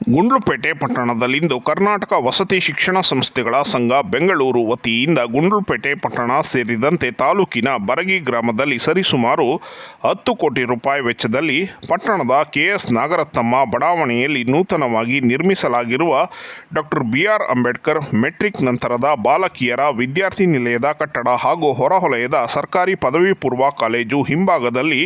ಗುಂಡ್ಲುಪೇಟೆ ಪಟ್ಟಣದಲ್ಲಿಂದು ಕರ್ನಾಟಕ ವಸತಿ ಶಿಕ್ಷಣ ಸಂಸ್ಥೆಗಳ ಸಂಘ ಬೆಂಗಳೂರು ವತಿಯಿಂದ ಗುಂಡ್ಲುಪೇಟೆ ಪಟ್ಟಣ ಸೇರಿದಂತೆ ತಾಲೂಕಿನ ಬರಗಿ ಗ್ರಾಮದಲ್ಲಿ ಸರಿಸುಮಾರು ಹತ್ತು ಕೋಟಿ ರೂಪಾಯಿ ವೆಚ್ಚದಲ್ಲಿ ಪಟ್ಟಣದ ಕೆಎಸ್ ನಾಗರತ್ನಮ್ಮ ಬಡಾವಣೆಯಲ್ಲಿ ನೂತನವಾಗಿ ನಿರ್ಮಿಸಲಾಗಿರುವ doctor B R Ambedkar metric ನಂತರದ ಬಾಲಕಿಯರ ವಿದ್ಯಾರ್ಥಿ ನಿಲಯದ ಕಟ್ಟಡ ಹಾಗೂ ಹೊರವಲಯದ ಸರ್ಕಾರಿ ಪದವಿ ಪೂರ್ವ ಕಾಲೇಜು ಹಿಂಭಾಗದಲ್ಲಿ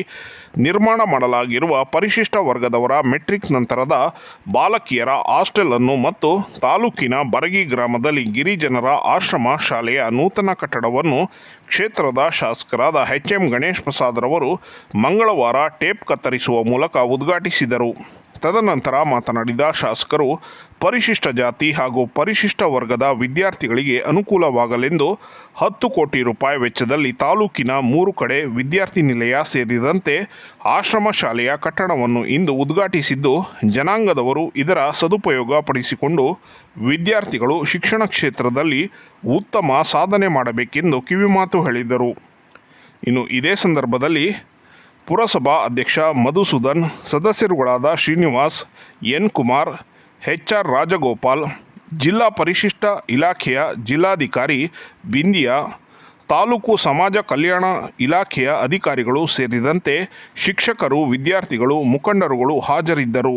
ನಿರ್ಮಾಣ ಮಾಡಲಾಗಿರುವ ಪರಿಶಿಷ್ಟ ವರ್ಗದವರ ಮೆಟ್ರಿಕ್ ನಂತರದ ಬಾಲಕಿಯರ ಹಾಸ್ಟೆಲ್ ಅನ್ನು ಮತ್ತು ತಾಲೂಕಿನ ಬರಗಿ ಗ್ರಾಮದಲ್ಲಿ ಗಿರಿಜನರ ಆಶ್ರಮ ಶಾಲೆಯ ನೂತನ ಕಟ್ಟಡವನ್ನು ಕ್ಷೇತ್ರದ ಶಾಸಕರಾದ ಎಚ್ ಎಂ ಗಣೇಶ್ ಪ್ರಸಾದ್ ರವರು ಮಂಗಳವಾರ ಟೇಪ್ ಕತ್ತರಿಸುವ ಮೂಲಕ ಉದ್ಘಾಟಿಸಿದರು. ತದನಂತರ ಮಾತನಾಡಿದ ಶಾಸಕರು, ಪರಿಶಿಷ್ಟ ಜಾತಿ ಹಾಗೂ ಪರಿಶಿಷ್ಟ ವರ್ಗದ ವಿದ್ಯಾರ್ಥಿಗಳಿಗೆ ಅನುಕೂಲವಾಗಲೆಂದು ಹತ್ತು ಕೋಟಿ ರೂಪಾಯಿ ವೆಚ್ಚದಲ್ಲಿ ತಾಲೂಕಿನ ಮೂರು ಕಡೆ ವಿದ್ಯಾರ್ಥಿ ನಿಲಯ ಸೇರಿದಂತೆ ಆಶ್ರಮ ಶಾಲೆಯ ಕಟ್ಟಡವನ್ನು ಇಂದು ಉದ್ಘಾಟಿಸಿದ್ದು, ಜನಾಂಗದವರು ಇದರ ಸದುಪಯೋಗ ಪಡಿಸಿಕೊಂಡು ವಿದ್ಯಾರ್ಥಿಗಳು ಶಿಕ್ಷಣ ಕ್ಷೇತ್ರದಲ್ಲಿ ಉತ್ತಮ ಸಾಧನೆ ಮಾಡಬೇಕೆಂದು ಕಿವಿಮಾತು ಹೇಳಿದರು. ಇನ್ನು ಇದೇ ಸಂದರ್ಭದಲ್ಲಿ ಪುರಸಭಾ ಅಧ್ಯಕ್ಷ Madhusudan, ಸದಸ್ಯರುಗಳಾದ Srinivas, N Kumar H R Rajagopal, ಜಿಲ್ಲಾ ಪರಿಶಿಷ್ಟ ಇಲಾಖೆಯ ಜಿಲ್ಲಾಧಿಕಾರಿ ಬಿಂದಿಯಾ, ತಾಲೂಕು ಸಮಾಜ ಕಲ್ಯಾಣ ಇಲಾಖೆಯ ಅಧಿಕಾರಿಗಳು ಸೇರಿದಂತೆ ಶಿಕ್ಷಕರು, ವಿದ್ಯಾರ್ಥಿಗಳು, ಮುಖಂಡರುಗಳು ಹಾಜರಿದ್ದರು.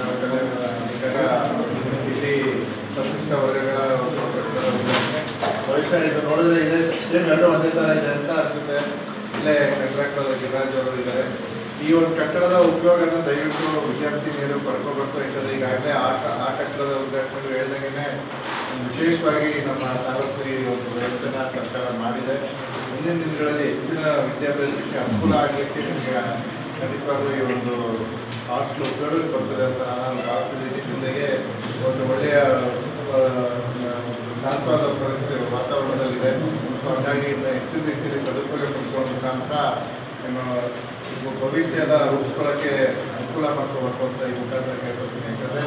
ಇದು ನೋಡಿದ್ರೆ ಇದೆ. ಸೇಮ್ ಎರಡು ಒಂದೇ ಥರ ಇದೆ ಅಂತ ಅನಿಸುತ್ತೆ. ಇಲ್ಲೇ ಕಂಟ್ರಾಕ್ಟರ್ ಗಿರಿರಾಜ್ ಇದ್ದಾರೆ ಈ ಒಂದು ಕಟ್ಟಡದ ಉಪಯೋಗನ ದಯವಿಟ್ಟು ವಿದ್ಯಾರ್ಥಿನಿಯರು ಪಡ್ಕೋಬೇಕು ಯಾಕಂದ್ರೆ ಈಗಾಗಲೇ ಆ ಆ ಕಟ್ಟಡದ ಉದ್ಘಾಟನೆಗಳು ಹೇಳ್ದಂಗೆ ವಿಶೇಷವಾಗಿ ನಮ್ಮ ತಾಲೂಕು ಈ ಒಂದು ವ್ಯವಸ್ಥೆನ ಸರ್ಕಾರ ಮಾಡಿದೆ. ಮುಂದಿನ ದಿನಗಳಲ್ಲಿ ಹೆಚ್ಚಿನ ವಿದ್ಯಾಭ್ಯಾಸಕ್ಕೆ ಅನುಕೂಲ ಆಗಲಿಕ್ಕೆ ನಿಮಗೆ ಖಂಡಿತವಾಗ್ಲೂ ಈ ಒಂದು ಹಾಸ್ಟೆಲ್ ಉಪಯೋಗಕ್ಕೆ ಬರ್ತದೆ ಅಂತ ನಾನು ಭಾವಿಸಿದ್ದೀನಿ ಜೊತೆಗೆ ಒಂದು ಒಳ್ಳೆಯ ಆ, ಶಾಂತವಾದ ಪರಿಸ್ಥಿತಿ ವಾತಾವರಣದಲ್ಲಿದೆ ಸೊ ಹಾಗಾಗಿ ಇದನ್ನ ಹೆಚ್ಚಿನ ರೀತಿಯಲ್ಲಿ ಸದುಪಯೋಗ ಪಡಿಸುವ ಮುಖಾಂತರ ನಿಮ್ಮ ಭವಿಷ್ಯದ ರೂಪಿಸ್ಕೊಳ್ಳೋಕ್ಕೆ ಅನುಕೂಲ ಮಾಡ್ಕೋಬೇಕು ಅಂತ ಈ ಮುಖಾಂತರ ಕೇಳ್ಕೊತೀನಿ. ಯಾಕಂದರೆ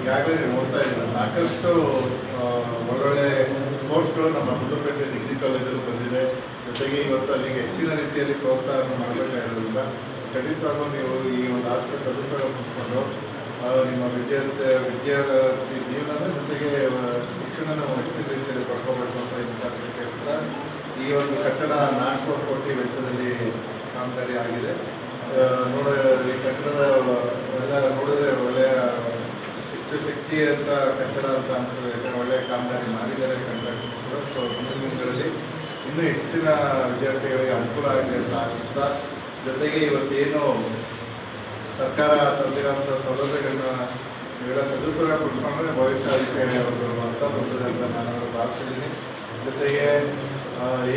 ಈಗಾಗಲೇ ನೋಡ್ತಾ ಇಲ್ಲ ಸಾಕಷ್ಟು ಒಳ್ಳೊಳ್ಳೆ ಕೋರ್ಸ್ಗಳು ನಮ್ಮ ಗುಂಡ್ಲುಪೇಟೆ ಡಿಗ್ರಿ ಕಾಲೇಜಲ್ಲಿ ಬಂದಿದೆ. ಜೊತೆಗೆ ಇವತ್ತು ಅಲ್ಲಿಗೆ ಹೆಚ್ಚಿನ ರೀತಿಯಲ್ಲಿ ಪ್ರೋತ್ಸಾಹ ಮಾಡಬೇಕಾಗಿರೋದ್ರಿಂದ ಖಂಡಿತವಾಗೂ ನೀವು ಈ ಒಂದು ಆರ್ಥಿಕ ಸದುಪಯೋಗ ಮಾಡಿಕೊಂಡು ನಿಮ್ಮ ವಿದ್ಯಾರ್ಥಿ ವಿದ್ಯಾರ್ಥಿ ಜೀವನದ ಜೊತೆಗೆ ಶಿಕ್ಷಣ ಶಿಕ್ಷಣನ ಹೆಚ್ಚಿನ ರೀತಿಯಲ್ಲಿ ಪಡ್ಕೋಬೇಕು ಅಂತ ಈ ಮುಖಾಂತರ ಕೇಳ್ತಾ ಈ ಒಂದು ಕಟ್ಟಡ ನಾಲ್ಕು ಕೋಟಿ ವೆಚ್ಚದಲ್ಲಿ ಕಾಮಗಾರಿ ಆಗಿದೆ. ನೋಡ, ಈ ಕಟ್ಟಡದ ಎಲ್ಲ ನೋಡಿದ್ರೆ ಒಳ್ಳೆಯ ಹೆಚ್ಚು ಶಕ್ತಿ ಅಂತ ಕಟ್ಟಡ ಅಂತ ಅನ್ಸುತ್ತೆ. ಯಾಕಂದರೆ ಒಳ್ಳೆಯ ಕಾಮಗಾರಿ ಮಾಡಿದ್ದಾರೆ ಕಂಟ್ರಾಕ್ಟರ್. ಸೊ ಮುಂದಿನ ದಿನಗಳಲ್ಲಿ ಇನ್ನೂ ಹೆಚ್ಚಿನ ವಿದ್ಯಾರ್ಥಿಗಳಿಗೆ ಅನುಕೂಲ ಆಗಲಿ ಅಂತ ಆಗುತ್ತಾ? ಜೊತೆಗೆ ಇವತ್ತೇನು ಸರ್ಕಾರ ತಂದಿರೋಂಥ ಸೌಲಭ್ಯಗಳನ್ನ ಇವೆಲ್ಲ ಸದುಪಯೋಗ ಕೊಟ್ಕೊಂಡ್ರೆ ಭವಿಷ್ಯ ಅದಕ್ಕೆ ಒಂದು ಅರ್ಥ ಬರ್ತದೆ ಅಂತ ನಾನು ಭಾವಿಸಿದ್ದೀನಿ ಜೊತೆಗೆ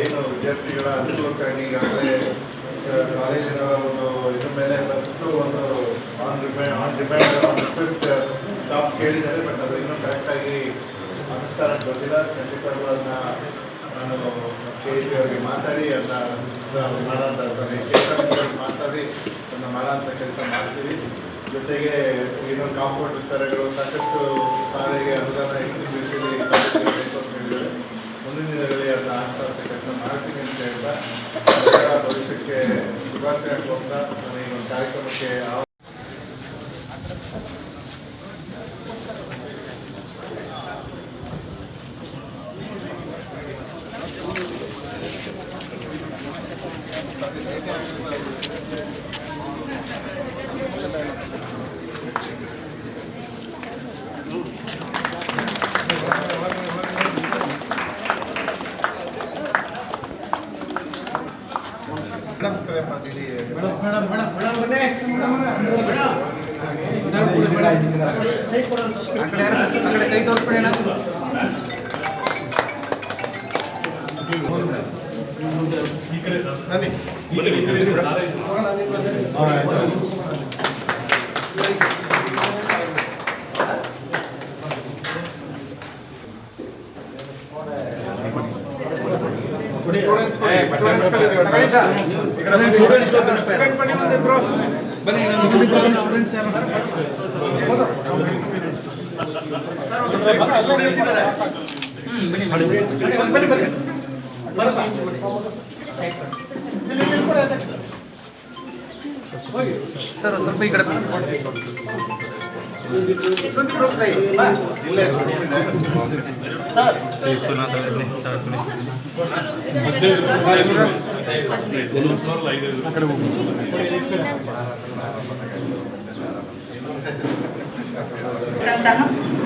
ಏನು ವಿದ್ಯಾರ್ಥಿಗಳ ಅನುಕೂಲಕ್ಕಾಗಿ ಈಗಾಗಲೇ ಕಾಲೇಜಿನ ಒಂದು ಇದ್ರ ಮೇಲೆ ಫಸ್ಟು ಒಂದು on demand on demand request stop ಕೇಳಿದ್ದಾರೆ ಬಟ್ ಅದು ಇನ್ನೂ ಕರೆಕ್ಟಾಗಿ ಅನುಷ್ಠಾನಕ್ಕೆ ಬಂದಿಲ್ಲ. ಖಂಡಿತವಾಗ್ಲೂ ಅದನ್ನ ನಾನು ಕೆ ಜಿ ಅವರಿಗೆ ಮಾತಾಡಿ, ಅದನ್ನ ಮಾಡೋಂಥ ಮಾತಾಡಿ, ಅದನ್ನ ಮಾಡೋಂಥ ಕೆಲಸ ಮಾಡ್ತೀವಿ. ಜೊತೆಗೆ ಏನೋ ಕಾಂಪೌಂಡ್ ವಿಸ್ತಾರಗಳು ಸಾಕಷ್ಟು ಸಾರಿಗೆ ಅನುದಾನ ಅಂತ ಹೇಳಿದ್ದಾರೆ ಮುಂದಿನ ದಿನಗಳಲ್ಲಿ ಅದನ್ನ ಆಗ್ತಾ ಕೆಲಸ ಮಾಡ್ತೀನಿ ಅಂತ ಹೇಳ್ತಾ ಭವಿಷ್ಯಕ್ಕೆ ಶುಭಾಶಯ ಕೊಡ್ತಾ ಈ ಒಂದು ಕಾರ್ಯಕ್ರಮಕ್ಕೆ ಕರೆ ಮಾಡ್ತೀನಿ ಬನ್ನಿ ಸ್ಟೂಡೆಂಟ್ಸ್ ಸ್ಟೂಡೆಂಟ್ಸ್ ಬನ್ನಿ ಮುಂದೆ ಬ್ರೋ ಬನ್ನಿ ಸರ್ ಸ್ವಲ್ಪ ಈ ಕಡೆ ಇಲ್ಲೇ ಇದೆ. ಅಂತಹ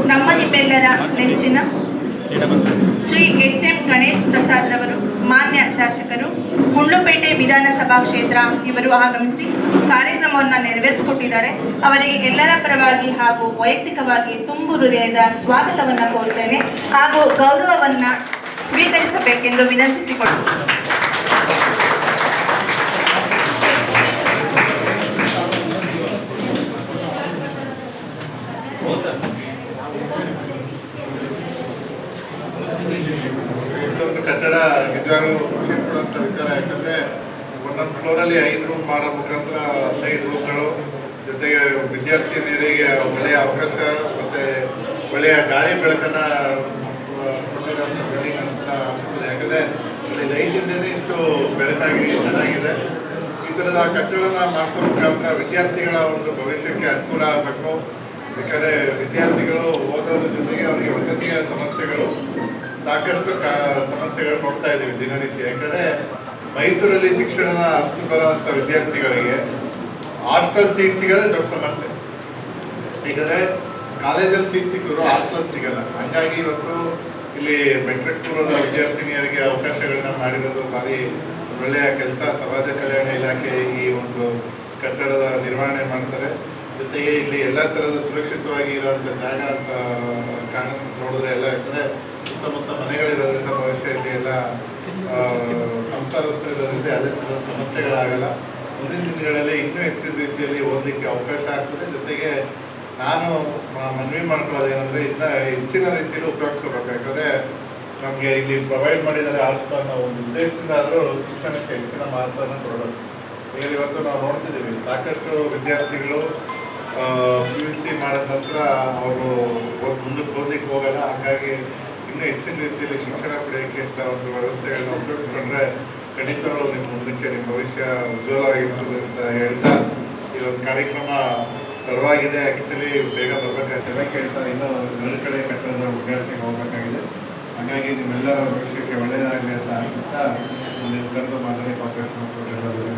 ನಮ್ಮ ನಿಮ್ಮೆಲ್ಲರ ನೆಚ್ಚಿನ ಶ್ರೀ ಎಚ್ ಎಂ ಗಣೇಶ್ ಪ್ರಸಾದ್ ರವರು, ಮಾನ್ಯ ಶಾಸಕರು ಗುಂಡ್ಲುಪೇಟೆ ವಿಧಾನಸಭಾ ಕ್ಷೇತ್ರ ಇವರು ಆಗಮಿಸಿ ಕಾರ್ಯಕ್ರಮವನ್ನು ನೆರವೇರಿಸಿಕೊಟ್ಟಿದ್ದಾರೆ. ಅವರಿಗೆ ಎಲ್ಲರ ಪರವಾಗಿ ಹಾಗೂ ವೈಯಕ್ತಿಕವಾಗಿ ತುಂಬು ಹೃದಯದ ಸ್ವಾಗತವನ್ನು ಕೋರ್ತೇನೆ ಹಾಗೂ ಗೌರವವನ್ನು ಸ್ವೀಕರಿಸಬೇಕೆಂದು ವಿನಂತಿಸಿಕೊಳ್ಳುತ್ತೇನೆ. ನಿಜವಾಗ್ಲೂ ಖುಷಿ ಪಡುವಂಥ ವಿಚಾರ ಯಾಕಂದ್ರೆ ಒಂದೊಂದು ಫ್ಲೋರಲ್ಲಿ ಐದು ರೂಮ್ ಮಾಡೋ ಮುಖಾಂತರ ಹದಿನೈದು ರೂಮ್ಗಳು ಜೊತೆಗೆ ವಿದ್ಯಾರ್ಥಿ ನೀರಿಗೆ ಒಳ್ಳೆಯ ಅವಕಾಶ ಮತ್ತೆ ಒಳ್ಳೆಯ ಗಾಳಿ ಬೆಳಕನ್ನ ಕೊಟ್ಟಿರೋಂಥ ಬಿಲ್ಡಿಂಗ್ ಅಂತ ಅನಿಸ್ತದೆ ಯಾಕಂದ್ರೆ ಅಲ್ಲಿ ಲೈಟ್ ಇಲ್ಲದೇ ಇಷ್ಟು ಬೆಳಕಾಗಿ ಚೆನ್ನಾಗಿದೆ. ಈ ಥರದ ಕಟ್ಟಡನ ಮಾಡಿಸೋ ಮುಖಾಂತರ ವಿದ್ಯಾರ್ಥಿಗಳ ಒಂದು ಭವಿಷ್ಯಕ್ಕೆ ಅನುಕೂಲ ಆಗಬೇಕು. ಯಾಕಂದ್ರೆ ವಿದ್ಯಾರ್ಥಿಗಳು ಓದೋದ್ರ ಜೊತೆಗೆ ಅವರಿಗೆ ವಸತಿಯ ಸಮಸ್ಯೆಗಳು ಸಾಕಷ್ಟು ಸಮಸ್ಯೆಗಳು ನೋಡ್ತಾ ಇದ್ದೀವಿ ದಿನನಿತ್ಯ. ಯಾಕಂದ್ರೆ ಮೈಸೂರಲ್ಲಿ ಶಿಕ್ಷಣ ಅಷ್ಟು ಬರುವಂಥ ವಿದ್ಯಾರ್ಥಿಗಳಿಗೆ ಹಾಸ್ಟೆಲ್ ಸೀಟ್ ಸಿಗೋದೇ ದೊಡ್ಡ ಸಮಸ್ಯೆ. ಯಾಕಂದ್ರೆ ಕಾಲೇಜಲ್ಲಿ ಸೀಟ್ ಸಿಕ್ಕಿದ್ರು ಹಾಸ್ಟೆಲ್ ಸಿಗಲ್ಲ. ಹಂಗಾಗಿ ಇವತ್ತು ಇಲ್ಲಿ ಮೆಟ್ರಿಕ್ ಪೂರ್ವದ ವಿದ್ಯಾರ್ಥಿನಿಯರಿಗೆ ಅವಕಾಶಗಳನ್ನ ಮಾಡಿರೋದು ಭಾರಿ ಒಳ್ಳೆಯ ಕೆಲಸ. ಸಮಾಜ ಕಲ್ಯಾಣ ಇಲಾಖೆ ಈ ಒಂದು ಕಟ್ಟಡದ ನಿರ್ವಹಣೆ ಮಾಡ್ತಾರೆ. ಜೊತೆಗೆ ಇಲ್ಲಿ ಎಲ್ಲ ಥರದ ಸುರಕ್ಷಿತವಾಗಿ ಇರುವಂತ ಜಾಗ ಅಂತ ಕಾಣ ನೋಡಿದ್ರೆ ಎಲ್ಲ ಯಾಕಂದ್ರೆ ಸುತ್ತಮುತ್ತ ಮನೆಗಳಿರೋದ್ರಿಂದ ಭವಿಷ್ಯದಲ್ಲಿ ಎಲ್ಲ ಆ, ಯಾವುದೇ ಥರದ ಸಮಸ್ಯೆಗಳಾಗಲ್ಲ. ಮುಂದಿನ ದಿನಗಳಲ್ಲಿ ಇನ್ನೂ ಹೆಚ್ಚಿನ ರೀತಿಯಲ್ಲಿ ಓದಲಿಕ್ಕೆ ಅವಕಾಶ ಆಗ್ತದೆ. ಜೊತೆಗೆ ನಾನು ಮನವಿ ಮಾಡ್ಕೊಳ್ಳೋದು ಏನಂದ್ರೆ ಇದನ್ನ ಹೆಚ್ಚಿನ ರೀತಿಯಲ್ಲಿ ಉಪಯೋಗಿಸ್ಕೋಬೇಕು. ಯಾಕಂದ್ರೆ ನಮಗೆ ಇಲ್ಲಿ ಪ್ರೊವೈಡ್ ಮಾಡಿದರೆ ಆಸ್ತ ನಾವು ಒಂದು ಉದ್ದೇಶದಿಂದ ಆದರೂ ಶಿಕ್ಷಣಕ್ಕೆ ಹೆಚ್ಚಿನ ಮಹತ್ವವನ್ನು ಕೊಡಬೇಕು ಇವತ್ತು ನಾವು ನೋಡ್ತಿದ್ದೀವಿ ಸಾಕಷ್ಟು ವಿದ್ಯಾರ್ಥಿಗಳು ಪಿ ಯು ಸಿ ಮಾಡಿದ ನಂತರ ಅವರು ಮುಂದಕ್ಕೆ ಓದಲಿಕ್ಕೆ ಹೋಗಲ್ಲ ಹಾಗಾಗಿ ಇನ್ನೂ ಹೆಚ್ಚಿನ ರೀತಿಯಲ್ಲಿ ಶಿಕ್ಷಣ ಪಡೆಯೋಕ್ಕೆ ಅಂತ ಒಂದು ವ್ಯವಸ್ಥೆಗಳನ್ನ ಉಪಯೋಗಿಸ್ಕೊಂಡ್ರೆ ಖಂಡಿತವಾಗ್ಲೂ ನಿಮ್ಮ ಮುಂದಕ್ಕೆ ನಿಮ್ಮ ಭವಿಷ್ಯ ಉಜ್ವಲವಾಗಿರ್ತದೆ ಅಂತ ಹೇಳ್ತಾ ಈ ಒಂದು ಕಾರ್ಯಕ್ರಮ ಪರವಾಗಿದೆ. ಆ್ಯಕ್ಚುಲಿ ಬೇಗ ಬರ್ಬೇಕಾಗ್ತದೆ ಕೇಳ್ತಾ ಇನ್ನೂ ಎರಡು ಕಡೆ ಕಟ್ಟಡದ ವಿದ್ಯಾರ್ಥಿಗೆ ಹೋಗಬೇಕಾಗಿದೆ. ಹಾಗಾಗಿ ನಿಮ್ಮೆಲ್ಲರ ಭವಿಷ್ಯಕ್ಕೆ ಒಳ್ಳೆಯದಾಗಲಿ ಅಂತ ಆಶಿಸ್ತಾ ಮುಂದಿನ ಕರೆದು ಅವಕಾಶ ಮಾಡಿಕೊಟ್ಟಿರೋದು